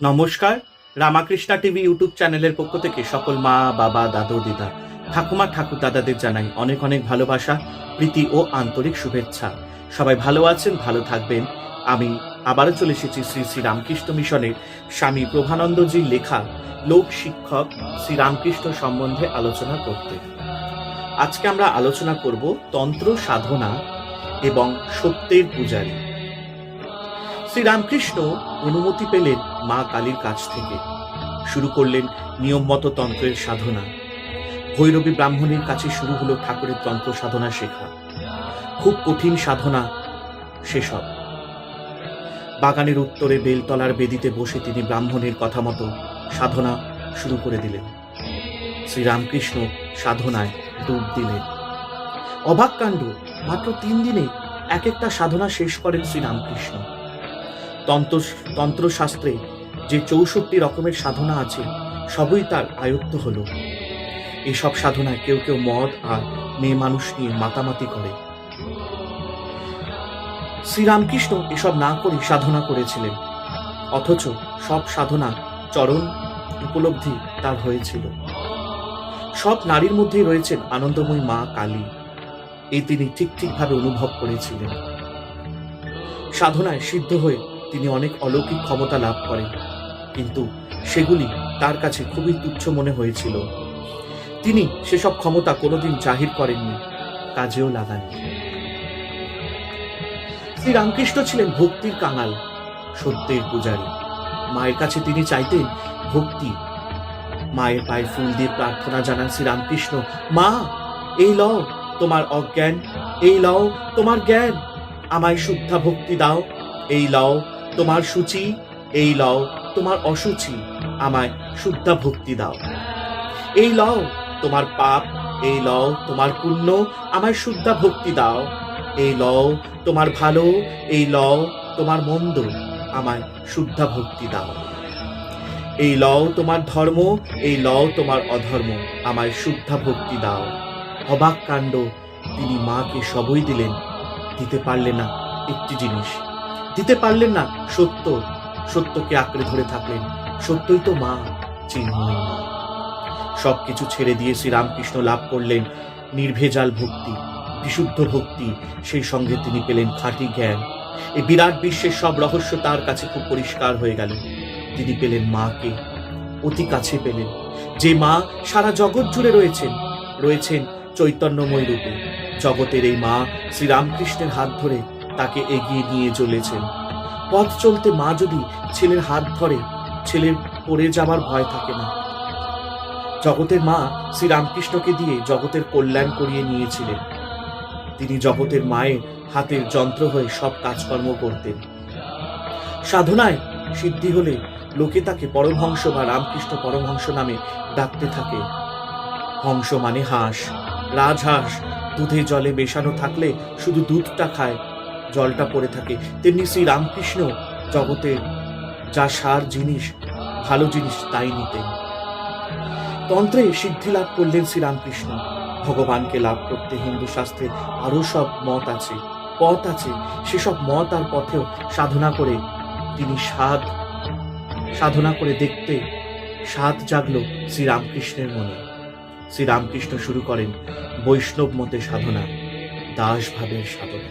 নমস্কার, Ramakrishna TV YouTube চ্যানেলের পক্ষ থেকে সকল মা, বাবা, দাদু, দিদা, ঠাকুমা, ঠাকুর দাদাদের জানাই অনেক অনেক ভালোবাসা, প্রীতি ও আন্তরিক শুভেচ্ছা। সবাই ভালো আছেন, ভালো থাকবেন। আমি আবারও চলে এসেছি শ্রী শ্রী রামকৃষ্ণ মিশনের স্বামী প্রভানন্দজির লেখা লোক শিক্ষক শ্রী রামকৃষ্ণ সম্বন্ধে আলোচনা করতে। আজকে আমরা আলোচনা করব তন্ত্র সাধনা এবং সত্যের পূজারী। শ্রীরামকৃষ্ণ অনুমতি পেলেন মা কালীর কাছ থেকে। শুরু করলেন নিয়মমত তন্ত্রের সাধনা। ভৈরবী ব্রাহ্মণের কাছে শুরু হলো ঠাকুরের তন্ত্র সাধনা শেখা। খুব কঠিন সাধনা সেসব। বাগানের উত্তরে বেলতলার বেদিতে বসে তিনি ব্রাহ্মণের কথা মতো সাধনা শুরু করে দিলেন। শ্রীরামকৃষ্ণ সাধনায় ডুব দিলেন। অবাক কাণ্ড, মাত্র তিন দিনে এক একটা সাধনা শেষ করেন শ্রীরামকৃষ্ণ। তন্ত্র তন্ত্রশাস্ত্রে যে চৌষট্টি রকমের সাধনা আছে, সবই তার আয়ত্ত হলো। এসব সাধনায় কেউ কেউ মদ আর মেয়ে মানুষ নিয়ে মাতামাতি করে। শ্রীরামকৃষ্ণ এসব না করে সাধনা করেছিলেন, অথচ সব সাধনা চরণ উপলব্ধি তার হয়েছিল। সব নারীর মধ্যেই রয়েছেন আনন্দময়ী মা কালী। এই তিনি ঠিক ঠিকভাবে অনুভব করেছিলেন। সাধনায় সিদ্ধ হয়ে তিনি অনেক অলৌকিক ক্ষমতা লাভ করেন। কিন্তু সেগুলি তার কাছে খুবই তুচ্ছ মনে হয়েছিল। তিনি সেসব ক্ষমতা কোনোদিন জাহির করেননি, কাজেও লাগাননি। শ্রী রামকৃষ্ণ ছিলেন ভক্তির কাঙাল, সত্যের পূজারী। মায়ের কাছে তিনি চাইতেন ভক্তি। মায়ের পায়ে ফুল দিয়ে প্রার্থনা জানান শ্রীরামকৃষ্ণ, মা, এই লও তোমার অজ্ঞান, এই লও তোমার জ্ঞান। আমায় শুদ্ধা ভক্তি দাও, এই লও তোমার সূচি, এই লও তোমার অসুচি আমায় শুদ্ধা ভক্তি দাও। এই লও তোমার পাপ, এই লও তোমার পুণ্য, আমায় শুদ্ধা ভক্তি দাও। এই লও তোমার ভালো, এই লও তোমার মন্দ, আমায় শুদ্ধা ভক্তি দাও। এই লও তোমার ধর্ম, এই লও তোমার অধর্ম, আমায় শুদ্ধা ভক্তি দাও। অবাক কাণ্ড তিনি মাকে সবই দিলেন। দিতে পারলেন না একটি জিনিস। দিতে পারলেন না সত্য সত্যকে আঁকড়ে ধরে থাকলেন। সত্যই তো মা, চিন্ময় মা। সবকিছু ছেড়ে দিয়ে শ্রীরামকৃষ্ণ লাভ করলেন নির্ভেজাল ভক্তি, বিশুদ্ধ ভক্তি, সেই সঙ্গে তিনি পেলেন খাঁটি জ্ঞান। এই বিরাট বিশ্বের সব রহস্য তার কাছে খুব পরিষ্কার হয়ে গেল। তিনি পেলেন মাকে, অতি কাছে পেলেন। যে মা সারা জগৎ জুড়ে রয়েছেন রয়েছেন চৈতন্যময় রূপে। জগতের এই মা শ্রীরামকৃষ্ণের হাত ধরে তাকে এগিয়ে নিয়ে চলেছেন। পথ চলতে মা যদি ছেলের হাত ধরে, ছেলের পড়ে যাবার ভয় থাকে না। জগতের মা শ্রীরামকৃষ্ণকে দিয়ে জগতের কল্যাণ করিয়ে নিয়েছিলেন। তিনি জগতের মায়ের হাতের যন্ত্র হয়ে সব কাজকর্ম করতেন। সাধনায় সিদ্ধি হলে লোকে তাকে পরমহংস বা রামকৃষ্ণ পরমহংস নামে ডাকতে থাকে। হংস মানে হাঁস, রাজহাঁস, দুধে জলে মেশানো থাকলে শুধু দুধটা খায় জলটা পড়ে থাকে। তেমনি শ্রী রামকৃষ্ণ জগতের যা সার জিনিস, ভালো জিনিস তাই নিতেন। তন্ত্রে সিদ্ধি লাভ করলেন শ্রীরামকৃষ্ণ। ভগবানকে লাভ করতে হিন্দু শাস্ত্রে আরও সব মত আছে, পথ আছে। সেসব মত আর পথেও সাধনা করে তিনি সাধ, সাধনা করে দেখতে সাধ জাগলো শ্রীরামকৃষ্ণের মনে। শ্রীরামকৃষ্ণ শুরু করেন বৈষ্ণব মতে সাধনা দাস ভাবের সাধনা।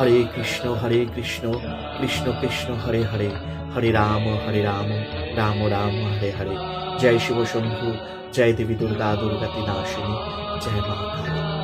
হরে কৃষ্ণ হরে কৃষ্ণ কৃষ্ণ কৃষ্ণ, হরে হরে হরে রাম হরে রাম রাম রাম, হরে হরে। জয় শিব শম্ভু, জয় দেবী দুর্গা দুর্গাতি নাশিনী জয় মা কালী।